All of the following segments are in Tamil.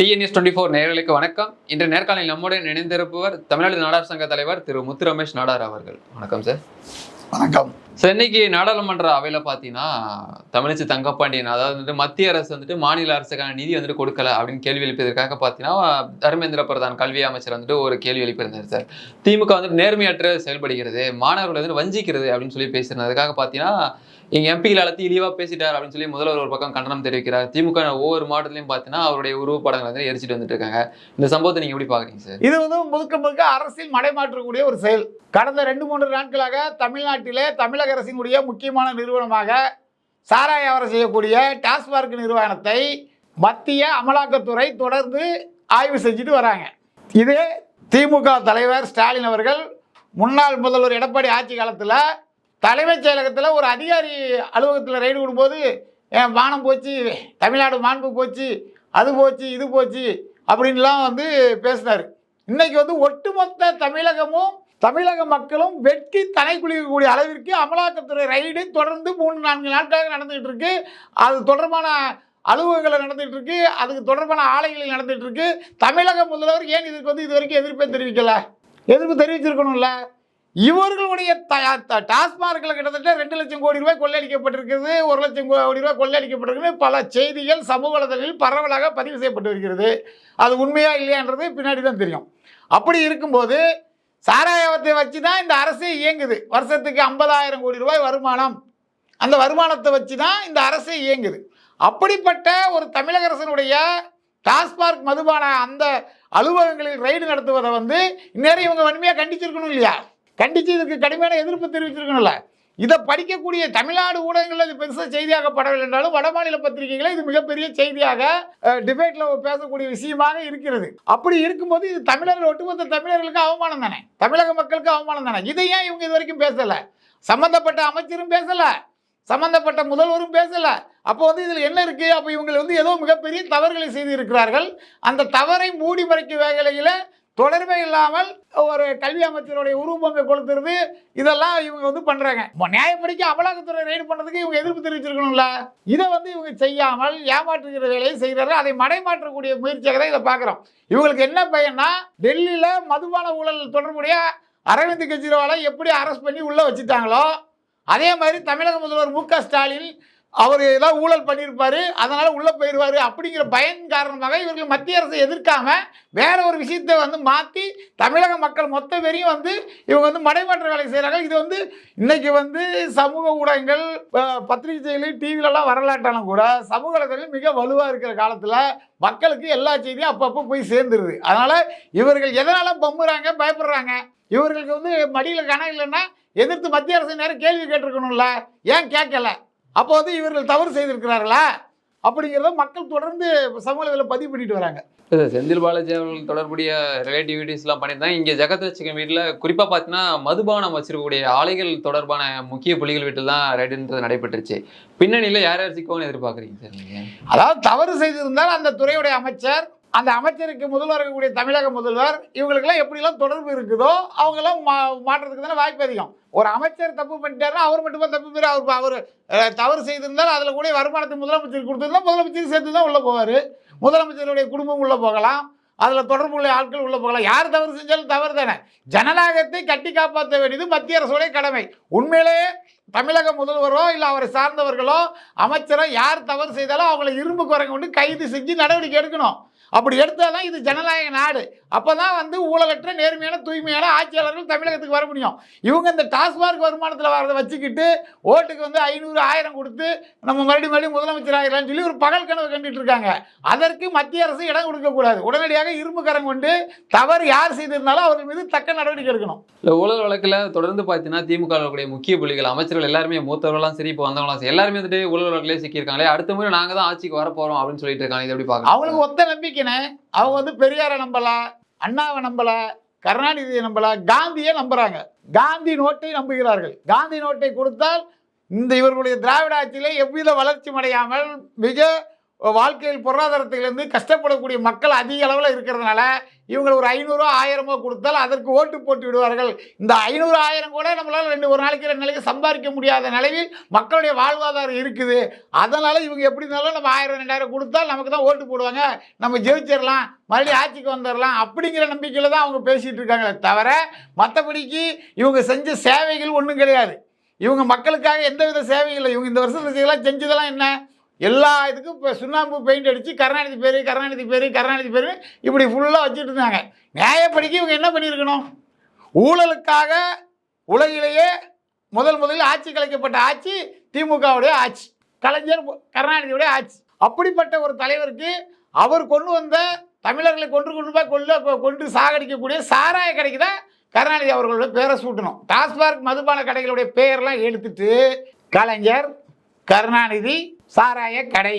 டிஎன்எஸ் டுவெண்ட்டி ஃபோர் நேயர்களுக்கு வணக்கம். இன்று நேர்காணலில் நம்முடன் இணைந்திருப்பவர் தமிழ்நாடு நாடார் சங்க தலைவர் திரு முத்து ரமேஷ் நாடார் அவர்கள். வணக்கம் சார் வணக்கம். சார் இன்னைக்கு நாடாளுமன்ற அவையில பார்த்தீங்கன்னா தமிழிசை தங்கப்பாண்டியன் அதாவது வந்துட்டு மத்திய அரசு வந்துட்டு மாநில அரசுக்கான நிதி வந்துட்டு கொடுக்கல அப்படின்னு கேள்வி எழுப்பியதற்காக பார்த்தீங்கன்னா தர்மேந்திர பிரதான் கல்வி அமைச்சர் வந்துட்டு ஒரு கேள்வி எழுப்பியிருந்தார் சார் திமுக வந்துட்டு நேர்மையற்ற செயல்படுகிறது மாணவர்களை வந்து வஞ்சிக்கிறது அப்படின்னு சொல்லி பேசியிருந்தார் அதுக்காக பார்த்தீங்கன்னா எங்க எம்பிகள் அழைத்து இழிவா பேசிட்டார் அப்படின்னு சொல்லி முதல்வர் ஒரு பக்கம் கண்டனம் தெரிவிக்கிறார். திமுக ஒவ்வொரு மாவட்டத்திலையும் பார்த்தீங்கன்னா அவருடைய உருவப்படங்களை வந்து எரிச்சிட்டு வந்துட்டு இருக்காங்க. இந்த சம்பவத்தை நீங்க எப்படி பாக்குறீங்க சார் இது வந்து முழுக்க முழுக்க அரசியல் மடைமாற்றக்கூடிய ஒரு செயல். கடந்த ரெண்டு மூன்று நாட்களாக தமிழ்நாட்டிலே தமிழக அரசினுடைய முக்கியமான நிறுவனமாக சாராய அவரை செய்யக்கூடிய டாஸ்மார்க் நிறுவனத்தை மத்திய அமலாக்கத்துறை தொடர்ந்து ஆய்வு செஞ்சுட்டு வராங்க. இதே திமுக தலைவர் ஸ்டாலின் அவர்கள் முன்னாள் முதல்வர் எடப்பாடி ஆட்சி காலத்தில் தலைமைச் செயலகத்தில் ஒரு அதிகாரி அலுவலகத்தில் ரைடு விடும்போது என் வானம் போச்சு தமிழ்நாடு மாண்பு போச்சு அது போச்சு இது போச்சு அப்படின்லாம் வந்து பேசினார். இன்னைக்கு வந்து ஒட்டுமொத்த தமிழகமும் தமிழக மக்களும் வெட்கி தலை குளிக்கக்கூடிய அளவிற்கு அமலாக்கத்துறை ரைடு தொடர்ந்து மூணு நான்கு நாட்களாக நடந்துகிட்டு இருக்கு. அது தொடர்பான அலுவலகங்கள் நடந்துகிட்டு இருக்கு. அதுக்கு தொடர்பான ஆலைகள் நடந்துகிட்டு இருக்கு. தமிழக முதல்வர் ஏன் இதுக்கு வந்து இது வரைக்கும் எதிர்ப்பே தெரிவிக்கல? எதிர்ப்பு தெரிவிச்சிருக்கணும்ல? இவர்களுடைய த- த- டாஸ்மார்க்கில் கிட்டத்தட்ட ரெண்டு லட்சம் கோடி ரூபாய் கொள்ளையடிக்கப்பட்டிருக்கிறது ஒரு லட்சம் கோடி ரூபாய் கொள்ளையடிக்கப்பட்டிருக்கிறது. பல செய்திகள் சமூக வலைதளங்களில் பரவலாக பதிவு செய்யப்பட்டு வருகிறது அது உண்மையா இல்லையான்றது பின்னாடி தான் தெரியும். அப்படி இருக்கும்போது சாராயத்தை வச்சு தான் இந்த அரசே இயங்குது. வருஷத்துக்கு ஐம்பதாயிரம் கோடி ரூபாய் வருமானம். அந்த வருமானத்தை வச்சு தான் இந்த அரசே இயங்குது. அப்படிப்பட்ட ஒரு தமிழக அரசனுடைய டாஸ்மார்க் மதுபான அந்த அலுவலகங்களில் ரைடு நடத்துவதை வந்து இந்நேரம் இவங்க வன்மையாக கண்டிச்சிருக்கணும் இல்லையா? கண்டித்து இதுக்கு கடுமையான எதிர்ப்பு தெரிவிச்சிருக்கணும்ல. இதை படிக்கக்கூடிய தமிழ்நாடு ஊடகங்களில் இது பெருசாக செய்தியாக்கப்படவில்லை என்றாலும் வடமாநில பத்திரிகைகளில் இது மிகப்பெரிய செய்தியாக டிபேட்டில் பேசக்கூடிய விஷயமாக இருக்கிறது. அப்படி இருக்கும்போது இது தமிழர்கள் ஒட்டுமொத்த தமிழர்களுக்கு அவமானம் தானே? தமிழக மக்களுக்கு அவமானம் தானே? இதை ஏன் இவங்க இது வரைக்கும் பேசலை? சம்மந்தப்பட்ட அமைச்சரும் பேசலை. சம்மந்தப்பட்ட முதல்வரும் பேசலை. அப்போ வந்து இதில் என்ன இருக்குது அப்போ இவங்க வந்து ஏதோ மிகப்பெரிய தவறுகளை செய்து இருக்கிறார்கள் அந்த தவறை மூடி மறைக்கும் வேலையில் தொடர்பே இல்லாமல் ஒரு கல்வி அமைச்சருடைய உருவப்பங்கை கொடுத்துருது. இதெல்லாம் இவங்க வந்து பண்ணுறாங்க நியாயப்படிக்கு அமலாக்கத்துறை ரைடு பண்ணுறதுக்கு இவங்க எதிர்ப்பு தெரிவிச்சிருக்கணும்ல? இதை வந்து இவங்க செய்யாமல் ஏமாற்றுகிற வேலையை செய்கிறாரு அதை மடைமாற்றக்கூடிய முயற்சியாக தான் இதை பார்க்குறோம். இவங்களுக்கு என்ன பையன்னா டெல்லியில் மதுபான ஊழல் தொடர்புடைய அரவிந்த் கெஜ்ரிவாலை எப்படி அரெஸ்ட் பண்ணி உள்ளே வச்சுட்டாங்களோ அதே மாதிரி தமிழக முதல்வர் மு க ஸ்டாலின் அவர் ஏதோ ஊழல் பண்ணியிருப்பார் அதனால் உள்ளே போயிடுவார் அப்படிங்கிற பயன் காரணமாக இவர்கள் மத்திய அரசை எதிர்க்காம வேற ஒரு விஷயத்தை வந்து மாற்றி தமிழக மக்கள் மொத்த பேரையும் வந்து இவங்க வந்து மடைமாற்ற வேலை செய்கிறாங்க இது வந்து இன்றைக்கி வந்து சமூக ஊடகங்கள் அஹ், பத்திரிகை செய்திகள் டிவிலலாம் வரலாற்றாலும் கூட சமூக ஊடகங்கள் மிக வலுவாக இருக்கிற காலத்தில் மக்களுக்கு எல்லா செய்தியும் அப்பப்போ போய் சேர்ந்துருது. அதனால் இவர்கள் எதனால் பம்புறாங்க பயப்படுறாங்க? இவர்களுக்கு வந்து மடியில் கணக்கு இல்லைன்னா எதிர்த்து மத்திய அரசு நேரம் கேள்வி கேட்டிருக்கணும்ல. ஏன் கேட்கல? அப்போ வந்து இவர்கள் தவறு செய்திருக்கிறார்களா? அப்படிங்கிறத மக்கள் தொடர்ந்து சமூகத்தில் பதிவு பண்ணிட்டு வராங்க. செந்தில் பாலாஜி அவர்கள் தொடர்புடைய ரிலேட்டிவிட்டிஸ்லாம் பண்ணியிருந்தாங்க இங்கே ஜெகத் ரசிகன் வீட்டில் குறிப்பாக பார்த்தீங்கன்னா மதுபானம் வச்சிருக்கக்கூடிய ஆலைகள் தொடர்பான முக்கிய புலிகள் வீட்டில் தான் ரைடுன்றது நடைபெற்றுச்சு. பின்னணியில் யார் யார் சிக்குவான்னு எதிர்பார்க்குறீங்க? சார் அதாவது தவறு செய்திருந்தால் அந்த துறையுடைய அமைச்சர் அந்த அமைச்சருக்கு முதல்வர் இருக்கக்கூடிய தமிழக முதல்வர் இவங்களுக்கெல்லாம் எப்படிலாம் தொடர்பு இருக்குதோ அவங்கெல்லாம் மா மாற்றத்துக்கு தானே வாய்ப்பு அதிகம். ஒரு அமைச்சர் தப்பு பண்ணிட்டாருன்னா அவர் மட்டுமே தப்பு பேர் அவர் அவர் தவறு செய்திருந்தால் அதில் கூட வருமானத்தை முதலமைச்சர் கொடுத்துருந்தா முதலமைச்சர் சேர்த்து தான் உள்ளே போவார். முதலமைச்சருடைய குடும்பம் உள்ளே போகலாம். அதில் தொடர்புள்ள ஆட்கள் உள்ளே போகலாம். யார் தவறு செஞ்சாலும் தவறு தானே. ஜனநாயகத்தை கட்டி காப்பாற்ற வேண்டியது மத்திய அரசுடைய கடமை. உண்மையிலேயே தமிழக முதல்வரோ இல்லை அவரை சார்ந்தவர்களோ அமைச்சரோ யார் தவறு செய்தாலும் அவங்கள இரும்பு குறைங்க கொண்டு கைது செஞ்சு நடவடிக்கை எடுக்கணும். அப்படி எடுத்தால் தான் இது ஜனநாயக நாடு. அப்போ தான் வந்து ஊழலற்ற நேர்மையான தூய்மையான ஆட்சியாளர்கள் தமிழகத்துக்கு வர முடியும். இவங்க இந்த டாஸ்மார்க் வருமானத்தில் வரதை வச்சுக்கிட்டு ஓட்டுக்கு வந்து ஐநூறு ஆயிரம் கொடுத்து நம்ம மறுபடியும் மறுபடியும் முதலமைச்சர் ஆகிடலாம்னு சொல்லி ஒரு பகல் கனவு கண்டுட்டு இருக்காங்க. அதற்கு மத்திய அரசு இடம் கொடுக்கக்கூடாது உடனடியாக இரும்பு கரம் கொண்டு தவறு யார் செய்திருந்தாலும் அவர்கள் மீது தக்க நடவடிக்கை எடுக்கணும். இல்லை ஊழல் வழக்கில் தொடர்ந்து பார்த்தீங்கன்னா திமுக முக்கிய புள்ளிகள் அமைச்சர்கள் எல்லாருமே மூத்தவர்களாம் சரி இப்போ வந்தவங்களாம் சரி எல்லாருமே வந்துட்டு ஊழல் வழக்கிலே சிக்கியிருக்காங்களே. அடுத்த முறை நாங்கள் தான் ஆட்சிக்கு வர போகிறோம் அப்படின்னு சொல்லிட்டு இருக்காங்க. இதை எப்படி பார்க்கலாம் அவங்களுக்கு ஒத்த நம்பிக்கைனே அவங்க வந்து பெரியாரை நம்பல அண்ணாவை நம்பல கருணாநிதியை நம்பல காந்தியை நம்புறாங்க. காந்தி நோட்டை நம்புகிறார்கள். காந்தி நோட்டை கொடுத்தால் இந்த இவர்களுடைய திராவிட ஆட்சியிலே எவ்வித வளர்ச்சி அடையாமல் மிக வாழ்க்கையில் பொருளாதாரத்திலிருந்து கஷ்டப்படக்கூடிய மக்கள் அதிக அளவில் இருக்கிறதுனால இவங்க ஒரு ஐநூறோ ஆயிரமோ கொடுத்தால் அதற்கு ஓட்டு போட்டு விடுவார்கள். இந்த ஐநூறு ஆயிரம் கூட நம்மளால் ரெண்டு ஒரு நாளைக்கு ரெண்டு நாளைக்கு சம்பாதிக்க முடியாத நிலையில் மக்களுடைய வாழ்வாதாரம் இருக்குது. அதனால் இவங்க எப்படி இருந்தாலும் நம்ம ஆயிரம் ரெண்டாயிரம் கொடுத்தால் நமக்கு தான் ஓட்டு போடுவாங்க. நம்ம ஜெயிச்சிடலாம் மறுபடியும் ஆட்சிக்கு வந்துடலாம் அப்படிங்கிற நம்பிக்கையில் தான் அவங்க பேசிகிட்டு இருக்காங்களே தவிர மற்றபடிக்கு இவங்க செஞ்ச சேவைகள் ஒன்றும் கிடையாது. இவங்க மக்களுக்காக எந்தவித சேவையும் இல்லை. இவங்க இந்த வருஷத்துல செய்யலாம் செஞ்சதெல்லாம் என்ன? எல்லா இதுக்கும் இப்போ சுண்ணாம்பு பெயிண்ட் அடித்து கருணாநிதி பேர் கருணாநிதி பேர் கருணாநிதி பேர் இப்படி ஃபுல்லாக வச்சுட்டு இருந்தாங்க. நியாயப்படிக்கு இவங்க என்ன பண்ணியிருக்கணும்? ஊழலுக்காக உலகிலேயே முதல் முதலில் ஆட்சி கலைக்கப்பட்ட ஆட்சி திமுகவுடைய ஆட்சி. கலைஞர் கருணாநிதியுடைய ஆட்சி. அப்படிப்பட்ட ஒரு தலைவருக்கு அவர் கொண்டு வந்த தமிழர்களை கொன்று கொண்டு போய் கொள்ள கொண்டு சாகடிக்கக்கூடிய சாராய கடைக்கு தான் கருணாநிதி அவர்களோட பேரை சூட்டணும். டாஸ்மார்க் மதுபான கடைகளுடைய பெயர்லாம் எடுத்துட்டு கலைஞர் கருணாநிதி சாராய கடை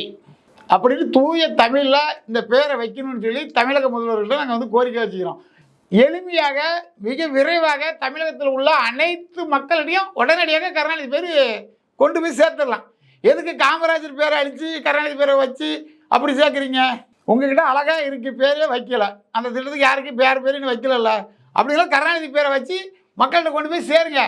அப்படின்னு தூய தமிழில் இந்த பேரை வைக்கணும்னு சொல்லி தமிழக முதல்வர்கள்ட்ட நாங்கள் வந்து கோரிக்கை வச்சுக்கிறோம். எளிமையாக மிக விரைவாக தமிழகத்தில் உள்ள அனைத்து மக்களிடையும் உடனடியாக கருணாநிதி பேர் கொண்டு போய் சேர்த்துடலாம். எதுக்கு காமராஜர் பேரை அழித்து கருணாநிதி பேரை வச்சு அப்படி சேர்க்குறீங்க? உங்ககிட்ட அழகாக இருக்கு பேரே வைக்கல. அந்த திட்டத்துக்கு யாருக்கும் பேர் பேருன்னு வைக்கலல்ல. அப்படிலாம் கருணாநிதி பேரை வச்சு மக்கள்கிட்ட கொண்டு போய் சேருங்க.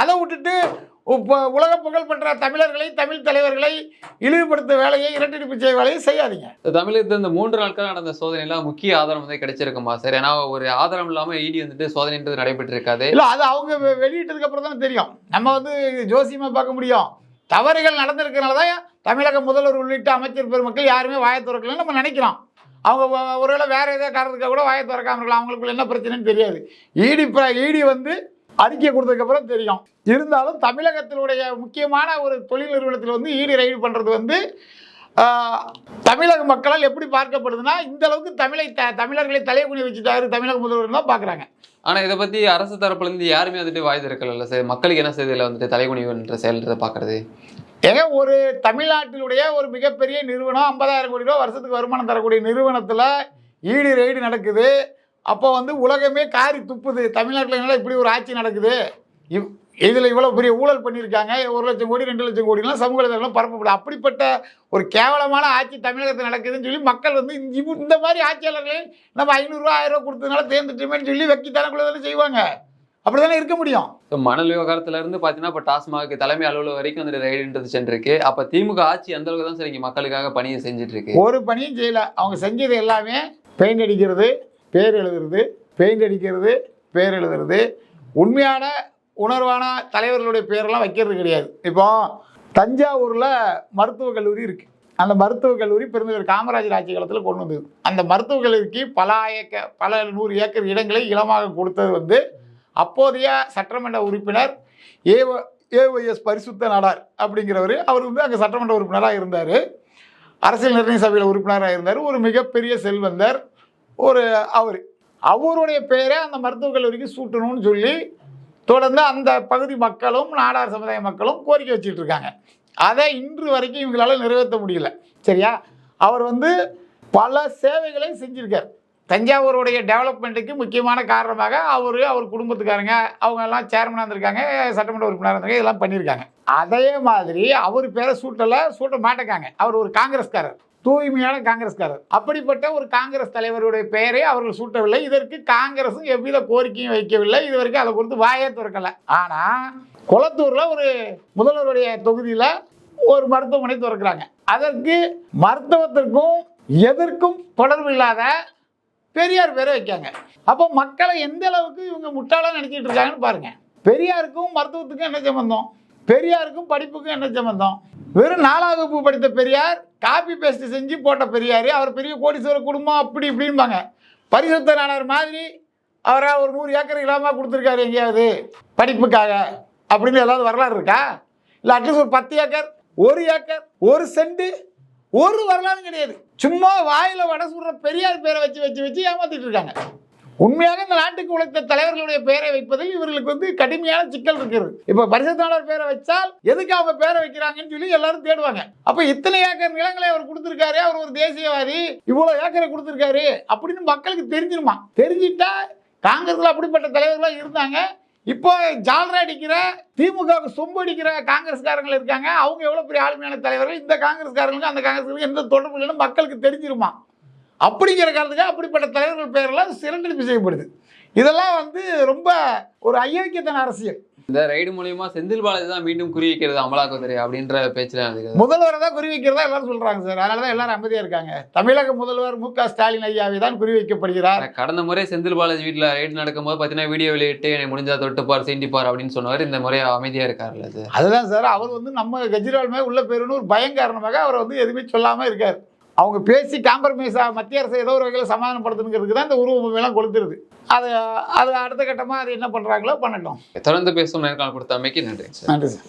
அதை விட்டுட்டு இப்போ உலக புகழ் பெற்ற தமிழர்களை தமிழ் தலைவர்களை இழிவுபடுத்த வேலையை இரட்டடிப்பு செய்ய வேலையை செய்யாதீங்க. தமிழகத்துல இந்த மூன்று நாட்கள் நடந்த சோதனையில முக்கிய ஆதாரம் வந்து கிடைச்சிருக்குமா சார்? ஏன்னா ஒரு ஆதாரம் இல்லாம இடி வந்துட்டு சோதனைன்றது நடைபெற்று இருக்காது இல்லை அது அவங்க வெளியிட்டதுக்கு அப்புறம் தான் தெரியும். நம்ம வந்து ஜோசியமா பார்க்க முடியும். தவறுகள் நடந்திருக்கிறனால தான் தமிழக முதல்வர் உள்ளிட்ட அமைச்சர் பெருமக்கள் யாருமே வாயை திறக்கலன்னு நம்ம நினைக்கிறோம். அவங்க ஒருவேளை வேற ஏதோ காரணத்துக்காக கூட வாயை திறக்காம இருக்கலாம். அவங்களுக்குள்ள என்ன பிரச்சனைன்னு தெரியாது. ஈடி பிர- ஈடி வந்து அறிக்கை கொடுத்ததுக்கப்புறம் தெரியும். இருந்தாலும் தமிழகத்தினுடைய முக்கியமான ஒரு தொழில் நிறுவனத்தில் வந்து ஈடி ரைடு பண்ணுறது வந்து தமிழக மக்களால் எப்படி பார்க்கப்படுதுன்னா இந்த அளவுக்கு தமிழை த தமிழர்களை தலைகுனி வச்சுட்டாரு தமிழக முதல்வர் தான் பார்க்குறாங்க ஆனா இதை பத்தி அரசு தரப்புல இருந்து யாருமே வந்துட்டு வாய் திறக்கல சார்? மக்களுக்கு என்ன செய்தியில வந்துட்டு தலைகுனிவுன்ற செயல்ன்றதை பாக்குறது? ஏங்க ஒரு தமிழ்நாட்டினுடைய ஒரு மிகப்பெரிய நிறுவனம் ஐம்பதாயிரம் கோடி ரூபா வருஷத்துக்கு வருமானம் தரக்கூடிய நிறுவனத்தில் ஈடு ரெய்டு நடக்குது. அப்போ வந்து உலகமே காரி துப்புது. தமிழ்நாட்டில் என்னடா இப்படி ஒரு ஆட்சி நடக்குது? இவ் இதில் இவ்வளோ பெரிய ஊழல் பண்ணியிருக்காங்க ஒரு லட்சம் கோடி ரெண்டு லட்சம் கோடிலாம் சமூக வலைதளம் பரப்பப்படுது அப்படிப்பட்ட ஒரு கேவலமான ஆட்சி தமிழகத்தில் நடக்குதுன்னு சொல்லி மக்கள் வந்து இந்த மாதிரி ஆட்சியாளர்களை நம்ம ஐநூறுரூவா ஆயிரம் கொடுத்ததுனால தேர்ந்துட்டுமேன்னு சொல்லி வெக்கித்தனக்குள்ள தானே செய்வாங்க. அப்படி தானே இருக்க முடியும். இப்ப மணல் விவகாரத்துல இருந்து பாத்தீங்கன்னா இப்ப டாஸ்மாக் தலைமை அலுவலகம் வரைக்கும் வந்துட்டு ரைடுன்றது சென்றிருக்கு. அப்ப திமுக ஆட்சி அந்த அளவுக்கு தான் சார் இங்க மக்களுக்காக பணியை செஞ்சுட்டு இருக்கு. ஒரு பணியும் செய்யல. அவங்க செஞ்சது எல்லாமே பெயிண்ட் அடிக்கிறது பேர் எழுதுறது பெயிண்ட் அடிக்கிறது பேர் எழுதுறது. உண்மையான உணர்வான தலைவர்களுடைய பேரெல்லாம் வைக்கிறது கிடையாது. இப்போ தஞ்சாவூரில் மருத்துவக் கல்லூரி இருக்குது அந்த மருத்துவக் கல்லூரி பெருந்தவர் காமராஜர் ஆட்சி காலத்தில் கொண்டு வந்தது. அந்த மருத்துவக் கல்லூரிக்கு பல ஏக்க பல நூறு ஏக்கர் இடங்களை இலமாக கொடுத்தது வந்து அப்போதைய சட்டமன்ற உறுப்பினர் ஏ ஏஒய்எஸ் பரிசுத்த நாடார் அப்படிங்கிறவர். அவர் வந்து அங்கே சட்டமன்ற உறுப்பினராக இருந்தார். அரசியல் நிர்ணய சபையில் உறுப்பினராக இருந்தார். ஒரு மிகப்பெரிய செல்வந்தர். ஒரு அவர். அவருடைய பெயரை அந்த மருத்துவக் கல்லூரிக்கு சூட்டணும்னு சொல்லி தொடர்ந்து அந்த பகுதி மக்களும் நாடார் சமுதாய மக்களும் கோரிக்கை வச்சுட்டு இருக்காங்க அதை இன்று வரைக்கும் இவங்களால நிறைவேற்ற முடியல. சரியா? அவர் வந்து பல சேவைகளை செஞ்சிருக்கார். தஞ்சாவூருடைய டெவலப்மெண்ட்டுக்கு முக்கியமான காரணமாக அவர் அவர் குடும்பத்துக்காரங்க அவங்க எல்லாம் சேர்மனாக இருந்திருக்காங்க சட்டமன்ற உறுப்பினராக இருந்திருக்காங்க இதெல்லாம் பண்ணியிருக்காங்க. அதே மாதிரி அவர் பேரை சூட்டலை சூட்ட மாட்டேக்காங்க. அவர் ஒரு காங்கிரஸ்காரர். தூய்மையான காங்கிரஸ்காரர். அப்படிப்பட்ட ஒரு காங்கிரஸ் தலைவருடைய பெயரை அவர்கள் சூட்டவில்லை. இதற்கு காங்கிரஸும் எவ்வித கோரிக்கையும் வைக்கவில்லை. இது வரைக்கும் அதை குறித்து வாயே திறக்கலை. ஆனால் குளத்தூரில் ஒரு முதல்வருடைய தொகுதியில் ஒரு மருத்துவமனை திறக்கிறாங்க. அதற்கு மருத்துவத்திற்கும் எதற்கும் தொடர்பு இல்லாத பெரியார் பேரை வைக்காங்க அப்போ மக்களை எந்த அளவுக்கு இவங்க முட்டாளாக நினைச்சிட்டு இருக்காங்கன்னு பாருங்கள் பெரியாருக்கும் மருத்துவத்துக்கும் என்ன சம்பந்தம்? பெரியாருக்கும் படிப்புக்கும் என்ன சம்பந்தம்? வெறும் நாலாம் வகுப்பு படித்த பெரியார் காப்பி பேஸ்ட் செஞ்சு போட்ட பெரியார். அவர் பெரிய கோடீஸ்வர குடும்பம் அப்படி இப்படிம்பாங்க பரிசுத்தனானவர் மாதிரி அவரை ஒரு நூறு ஏக்கர் இல்லாமல் கொடுத்துருக்காரு எங்கேயாவது படிப்புக்காக. அப்படின்னு ஏதாவது வரலாறு இருக்கா? இல்லை அட்லீஸ்ட் ஒரு பத்து ஏக்கர் ஒரு ஏக்கர் ஒரு சென்ட் ஒரு வரலாறு கிடையாது. சும்மா வாயில் வடை சுடுற பெரியார் பேரை வச்சு வச்சு வச்சு ஏமாத்திட்டு இருக்காங்க. உண்மையாக இந்த நாட்டுக்கு உழைத்த தலைவர்களுடைய பெயரை வைப்பதில் இவர்களுக்கு வந்து கடுமையான சிக்கல் இருக்கிறது. இப்போ பரிசுத்தாளர் பேரை வச்சால் எதுக்கு அவங்க பேரை வைக்கிறாங்கன்னு சொல்லி எல்லாரும் தேடுவாங்க. அப்ப இத்தனை ஏக்கர் நிலங்களை அவர் கொடுத்திருக்காரு அவர் ஒரு தேசியவாதி இவ்வளவு ஏக்கரை கொடுத்திருக்காரு அப்படின்னு மக்களுக்கு தெரிஞ்சிருமா? தெரிஞ்சிட்டா காங்கிரஸ்ல அப்படிப்பட்ட தலைவர்களாக இருந்தாங்க. இப்போ ஜால்ரா அடிக்கிற திமுகவுக்கு சொம்பு அடிக்கிற காங்கிரஸ்காரங்கள் இருக்காங்க. அவங்க எவ்வளோ பெரிய ஆளுமையான தலைவர்கள்? இந்த காங்கிரஸ்காரங்களுக்கு அந்த காங்கிரஸ்காரங்களுக்கு எந்த தொடர்பு இல்லைன்னு மக்களுக்கு தெரிஞ்சிருமா? அப்படிங்கிற காரணத்துக்காக அப்படிப்பட்ட தலைவர்கள் பெயரெல்லாம் சிறந்தெடுப்பு செய்யப்படுது இதெல்லாம் வந்து ரொம்ப ஒரு ஐயோக்கியத்தன அரசியல். இந்த ரைடு மூலியமா செந்தில் பாலாஜி தான் மீண்டும் குறி வைக்கிறது அமலாக்கத்துறை அப்படின்ற பேச்சுல முதல்வரை தான் குறி வைக்கிறதா எல்லாரும் சொல்றாங்க சார். அதனால தான் எல்லாரும் அமைதியா இருக்காங்க. தமிழக முதல்வர் மு க ஸ்டாலின் ஐயாவை தான் குறி வைக்கப்படுகிறார். கடந்த முறை செந்தில் பாலாஜி வீட்டுல ரைடு நடக்கும்போது பாத்தீங்கன்னா வீடியோ வெளியிட்டு என்னை முடிஞ்சா தொட்டுப்பார் சீண்டிப்பார் அப்படின்னு சொன்னவர். இந்த முறை அமைதியா இருக்காருல்ல அது அதுதான் சார். அவர் வந்து நம்ம கெஜ்ரிவால் மேலே உள்ள பேருன்னு ஒரு பயம் காரணமாக அவர் வந்து எதுவுமே சொல்லாமல் இருக்கார். அவங்க பேசி காம்ப்ரமைஸாக மத்திய அரசு ஏதோ ஒரு வகையில் சமாதானப்படுத்தணுங்கிறதுக்கு தான் இந்த உருவமெல்லாம் கொடுத்துருது அது அது அடுத்த கட்டமாக அது என்ன பண்ணுறாங்களோ பண்ணட்டும். தொடர்ந்து பேசும் நேர்காணல் கொடுத்தமைக்கு நன்றி. சார் நன்றி சார்.